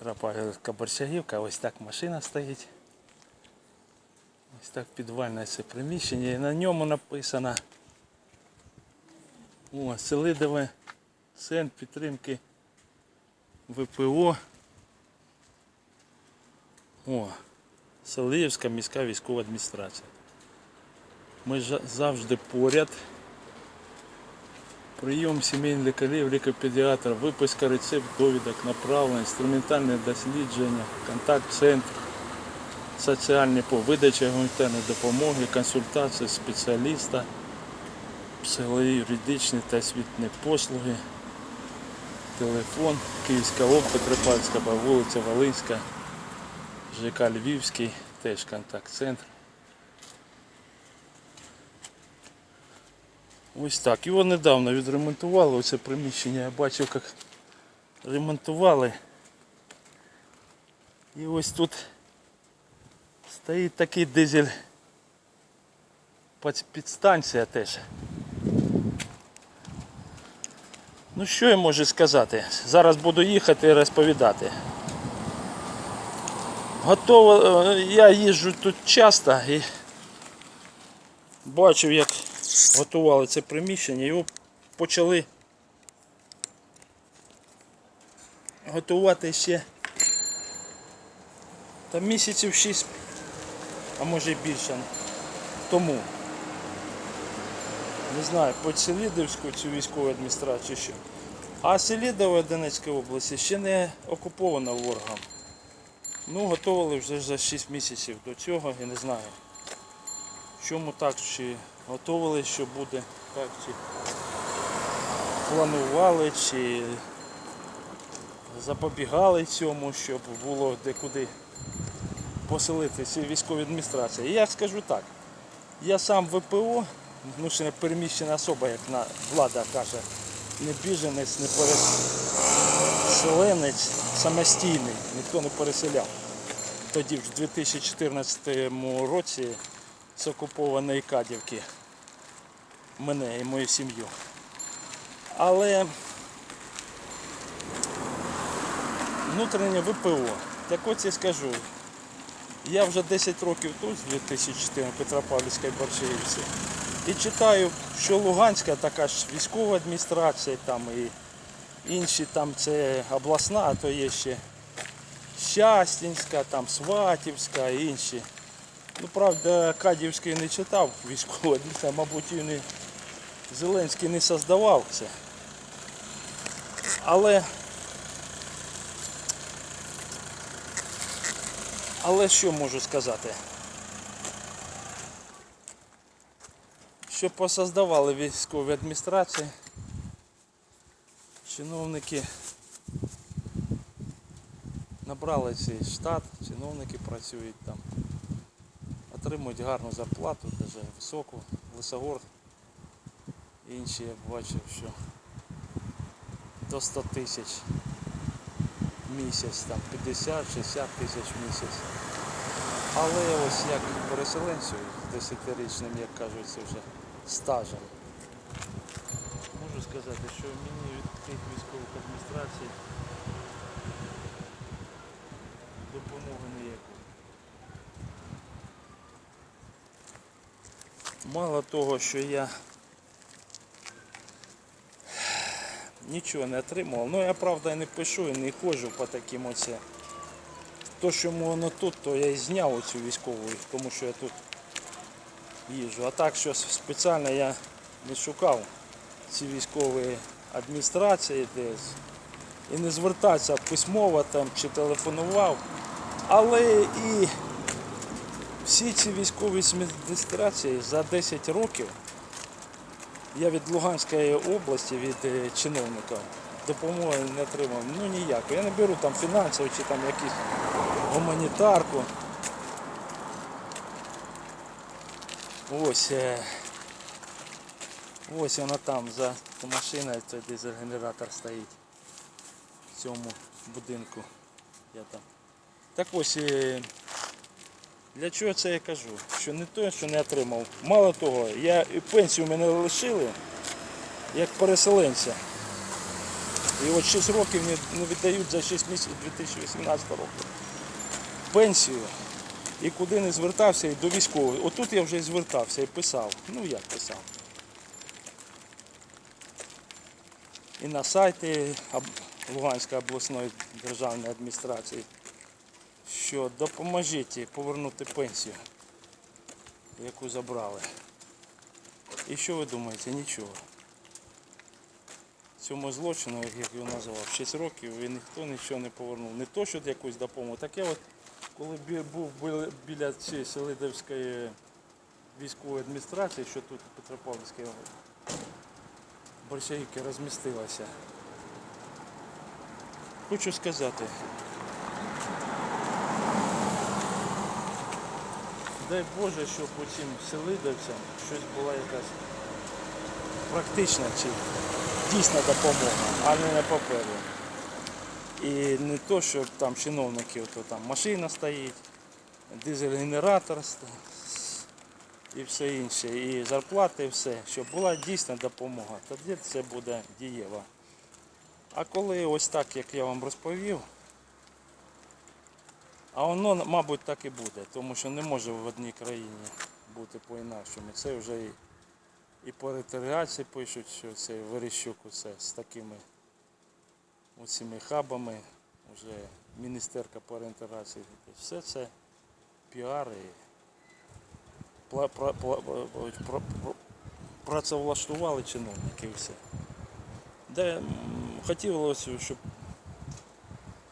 Петропавлівська Борщагівка, ось так машина стоїть. Ось так підвальне це приміщення. І на ньому написано о, Селидове Сен підтримки ВПО. О, Селиївська міська військова адміністрація. Ми завжди поряд. Прийом сімейних лікарів, лікар-педіатра, рецепт, довідок, направлення, інструментальне дослідження, контакт-центр, соціальні по видача гуманітарної допомоги, консультації спеціаліста, психологічні та освітні послуги, телефон, Київська область, Петропавлівська, вулиця Волинська, ЖК Львівський, теж контакт-центр. Ось так. Його недавно відремонтували. Оце приміщення я бачив, як ремонтували. І ось тут стоїть такий дизель підстанція теж. Ну що я можу сказати? Зараз буду їхати і розповідати. Готово, е, я їжджу тут часто і бачив, як готували це приміщення, його почали готувати ще та місяців 6, а може і більше тому. Не знаю, під Селідовську цю військову адміністрацію ще. А Селідове Донецької області ще не окупована ворогом. Ну, готували вже за 6 місяців до цього, я не знаю. Чому так, чи готували, що буде так, чи планували, чи запобігали цьому, щоб було де-куди поселити ці військові адміністрації. І я скажу так, я сам ВПО, внутрішньо переміщена особа, як влада каже, не біженець, не переселенець, самостійний, ніхто не переселяв. Тоді в 2014 році з окупованої Кадівки мене і мою сім'ю. Але внутрішнє ВПО. Так от я скажу, я вже 10 років тут, з 2004 Петропавлівській Борщаївці, і читаю, що Луганська така ж військова адміністрація, там і інші там це обласна, а то є ще Щастінська, там Сватівська і інші. Ну, правда, Кадівський не читав військову адміністрацію, мабуть, і не Зеленський не создавав це. Але Але що можу сказати? Що посоздавали військові адміністрації, чиновники набрали цей штат, чиновники працюють там, отримують гарну зарплату, навіть високу, Лисогор. Інші я бачив, що до 100 тисяч місяць, там 50-60 тисяч в місяць. Але ось як переселенцю з 10-річним, як кажуть, це вже стажем. Можу сказати, що мені від тих військових адміністрацій допомоги ніякої. Мало того, що я нічого не отримував. Ну я правда не пишу і не ходжу по таким оце. То, що воно тут, то я і зняв оцю військову, тому що я тут їжджу. А так, що спеціально я не шукав ці військові адміністрації десь і не звертався письмово там чи телефонував. Але і всі ці військові адміністрації за 10 років я від Луганської області, від е, чиновника допомоги не отримав. Ну ніякої. Я не беру там фінансову чи там якісь гуманітарку. Ось. е, Ось вона там за машиною, той дизель-генератор стоїть в цьому будинку. Я там. Так ось. Для чого це я кажу? Що не те, що не отримав. Мало того, я пенсію мене лишили як переселенця. І от 6 років не, віддають за 6 місяців 2018 року пенсію. І куди не звертався, і до військових. Отут я вже і звертався і писав. Ну як писав. І на сайті Луганської обласної державної адміністрації, що допоможіть повернути пенсію, яку забрали. І що ви думаєте? Нічого. Цьому злочину, як його назвав, 6 років і ніхто нічого не повернув. Не то, що якусь допомогу. Таке от, коли був біля- цієї Селидовської військової адміністрації, що тут у Петропавлівській большевики розмістилася. Хочу сказати. Дай Боже, щоб у цим селидовцям щось була якась практична чи дійсна допомога, а не на папері. І не то, що там чиновників, то там машина стоїть, дизель-генератор і все інше, і зарплати, і все, щоб була дійсна допомога, тоді це буде дієво. А коли ось так, як я вам розповів, а воно, мабуть, так і буде, тому що не може в одній країні бути по-інакшому. Це вже і, і по ретеріації пишуть, що це Верещук усе з такими оціми хабами, вже міністерка по реінтеграції. Все це піар і пла- пра- пла- пра- пра- пра- працевлаштували чиновники і все. Де хотілося, щоб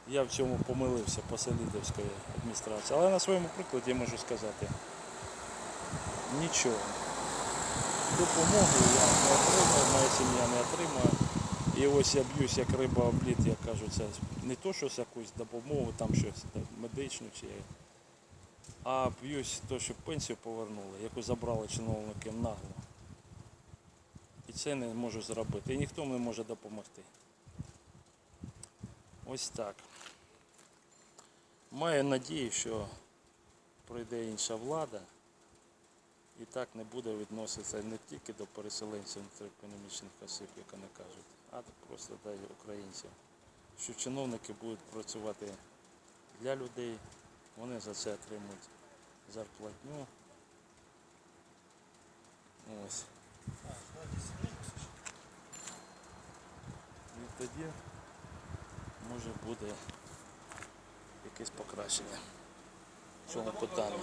я в цьому помилився по Селідовської адміністрації. Але на своєму прикладі я можу сказати нічого. Допомоги я не отримав, моя сім'я не отримає. І ось я б'юсь як риба об лід, як кажуть, це не то щось якусь допомогу, там щось медичну чи а б'юсь то, щоб пенсію повернули, яку забрали чиновники нагло. І це не можу зробити. І ніхто не може допомогти. Ось так. Маю надію, що прийде інша влада і так не буде відноситися не тільки до переселенців економічних осіб, як вони кажуть, а просто до українців. Що чиновники будуть працювати для людей, вони за це отримують зарплатню. Ось. І тоді може буде якесь покращення в цьому питанні.